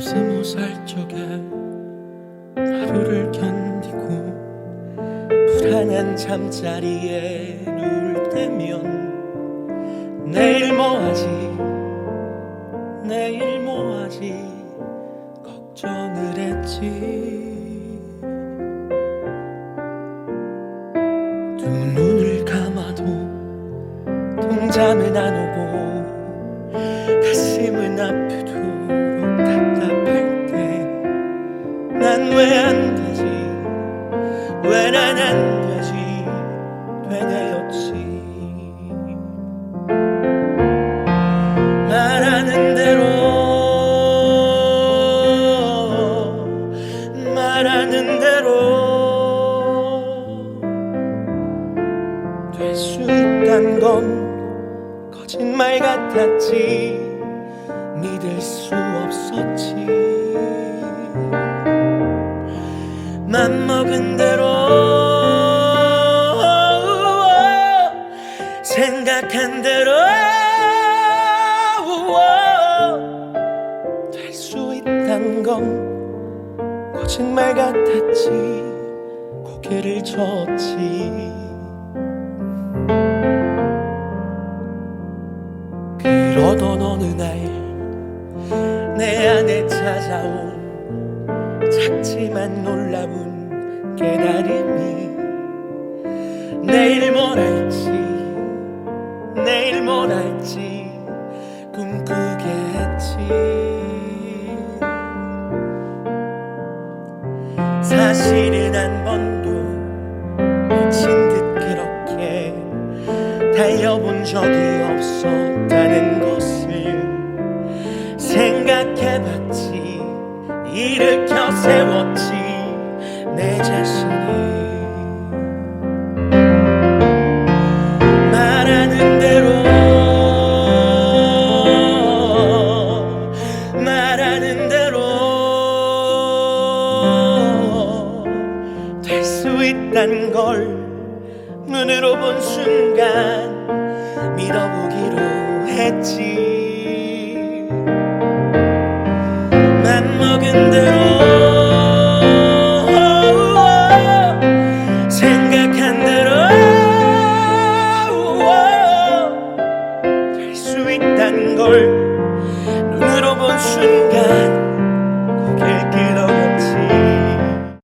스무 살 적에 하루를 견디고 불안한 잠자리에 누울 때면 내일 뭐하지? 내일 뭐하지? 걱정을 했지. 두 눈을 감아도 동잠은 안 오고 되뇌었지. 말하는 대로 말하는 대로 될 수 있단 건 거짓말 같았지. 믿을 수 없었지. 맘먹은 대로 생각한 대로. 될 수 있단 건 거짓말 같았지. 고개를 젓지. 그러던 어느 날 내 안에 찾아온 작지만 놀라운 깨달음이 내일 뭘 할지 내일 뭘 할지 꿈꾸게 했지. 사실은 한 번도 미친 듯 그렇게 달려본 적이 없었다는 것을 생각해봤지. 일으켜 세웠지 말하는 대로 될 수 있단 걸 눈으로 본 순간 믿어보기로 했지